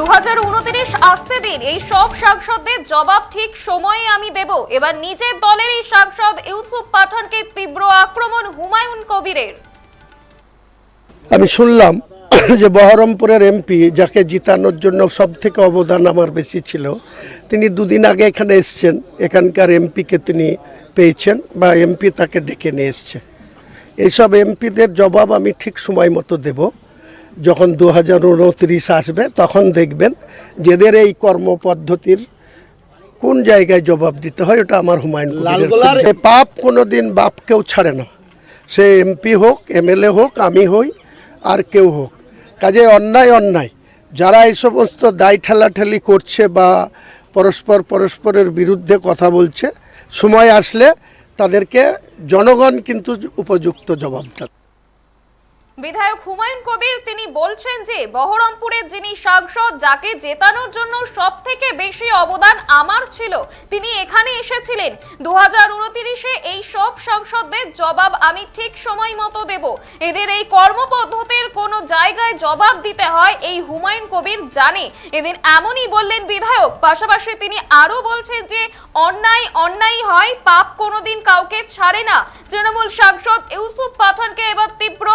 দু আসতে দিন। এই সব সাংসদদের জবাব ঠিক সময়ে আমি দেব। এবার নিজের দলের এই সাংসদ ইউসুফ পাঠানকে তীব্র আক্রমণ হুমায়ুন কবিরের। আমি শুনলাম যে বহরমপুরের এমপি যাকে জিতানোর জন্য সব থেকে অবদান আমার বেশি ছিল, তিনি দুদিন আগে এখানে এসছেন। এখানকার এমপিকে তিনি পেয়েছেন বা এমপি তাকে ডেকে নিয়ে এসছে। এইসব এমপিদের জবাব আমি ঠিক সময় মতো দেব। যখন দু হাজার উনত্রিশ আসবে তখন দেখবেন যেদের এই কর্মপদ্ধতির কোন জায়গায় জবাব দিতে হয় ওটা আমার হুমায়ুন কবিরের পাপ কোনোদিন বাপকেও ছাড়ে না। সে এমপি হোক এমএলএ হোক আমি হই আর কেউ হোক। কাজে অন্যায় অন্যায়। যারা এই সমস্ত দায় ঠেলাঠেলি করছে বা পরস্পর পরস্পরের বিরুদ্ধে কথা বলছে সময় আসলে তাদেরকে জনগণ কিন্তু উপযুক্ত জবাবটা বিধায়ক হুমায়ুন কবির, তিনি বলছেন যে, বহরমপুরের যিনি সাংসদ, যাকে জেতানোর জন্য সব থেকে বেশি অবদান আমার ছিল, তিনি এখানে এসেছিলেন। দু হাজার উনতিরিশে এই সব সাংসদদের জবাব আমি ঠিক সময় মতো দেব। এদের এই কর্মপদ্ধতির কোনো জায়গায় জবাব দিতে হয়, এই হুমায়ুন কবির জানে। এদের এমনই বললেন বিধায়ক। পাশাপাশি তিনি আরও বলছেন যে, অন্যায় অন্যায় হয়, পাপ কোনোদিন কাউকে ছাড়ে না। তৃণমূল সাংসদ ইউসুফ পাঠানকে এবার তীব্র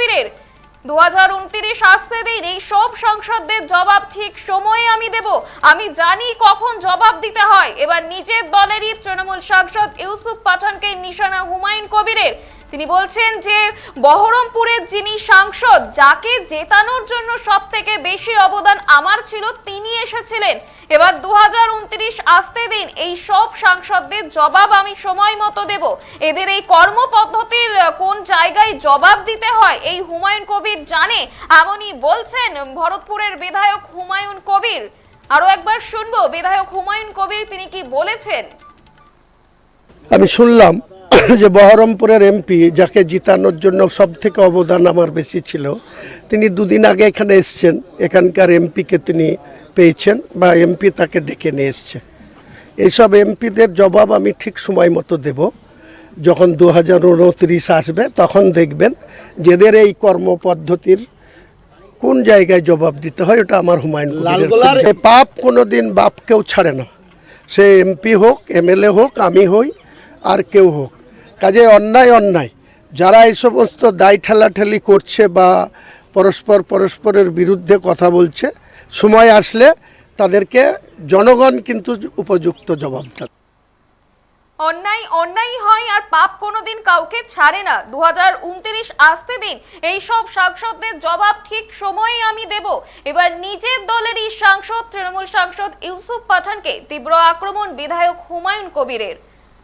হুমায়ুন হাজার উনত্রিশ আসতে দিন এই সব সংসদদের জবাব ঠিক সময়ে আমি দেব। আমি জানি কখন জবাব দিতে হয়। এবার নিজের দলেরই তৃণমূল সাংসদ ইউসুফ পাঠানকে নিশানা হুমায়ুন কবিরের। তিনি বলছেন যে বহরমপুরের যিনি সাংসদ, যাকে জেতানোর জন্য সব থেকে বেশি অবদান আমার ছিল, তিনি এসেছিলেন। এবার দু হাজার উনত্রিশ আসতে দিন এই সব সাংসদদের জবাব আমি সময় মতো দেব। এদের এই কর্মপদ্ধতির কোন জায়গায় জবাব দিতে হয়, এই হুমায়ুন কবির জানে। এমনই বলছেন ভরতপুরের বিধায়ক হুমায়ুন কবির। আরও একবার শুনব, বিধায়ক হুমায়ুন কবির তিনি কি বলেছেন? আমি শুনলাম। যে বহরমপুরের এমপি যাকে জিতানোর জন্য সব থেকে অবদান আমার বেশি ছিল তিনি দুদিন আগে এখানে এসছেন। এখানকার এমপিকে তিনি পেয়েছেন বা এমপি তাকে ডেকে নিয়ে এসছে। এইসব এমপিদের জবাব আমি ঠিক সময় মতো দেব। যখন দু হাজার উনত্রিশ আসবে তখন দেখবেন যেদের এই কর্মপদ্ধতির কোন জায়গায় জবাব দিতে হয় ওটা আমার হুমায়ুন পাপ কোনোদিন বাপকেও ছাড়ে না। সে এমপি হোক এমএলএ হোক আমি হই আর কেউ হোক। কাজে অন্যায় অন্যায়। যারা এই সমস্ত দায় ঠেলাঠেলি করছে বা পরস্পর পরস্পরের বিরুদ্ধে কথা বলছে, সময় আসলে তাদেরকে জনগণ কিন্তু উপযুক্ত জবাবটা অন্যায় অন্যায় হয় আর পাপ কোনোদিন কাউকে ছাড়ে না। দু আসতে দিন। এই সব সাংসদদের জবাব ঠিক সময়ে আমি দেব। এবার নিজের দলেরই সাংসদ, তৃণমূল সাংসদ ইউসুফ পাঠানকে তীব্র আক্রমণ বিধায়ক হুমায়ুন কবিরের।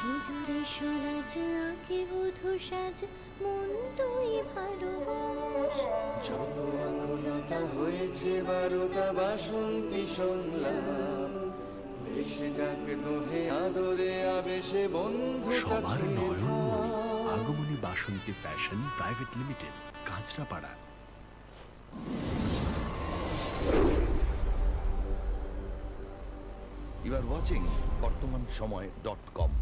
সিঁদুরে সরাজ আঁকে বধু সাজ মন তুই ভালোবাস। যত আকুলতা হয়েছে বারোটা বাসন্তী সংলাপ ভেসে যাক দোহে আদরে আবেশে বন্ধু সবার নয়নমণি Agamani Basanti fashion private limited Kanchrapara. You are watching Bartaman Samay dot com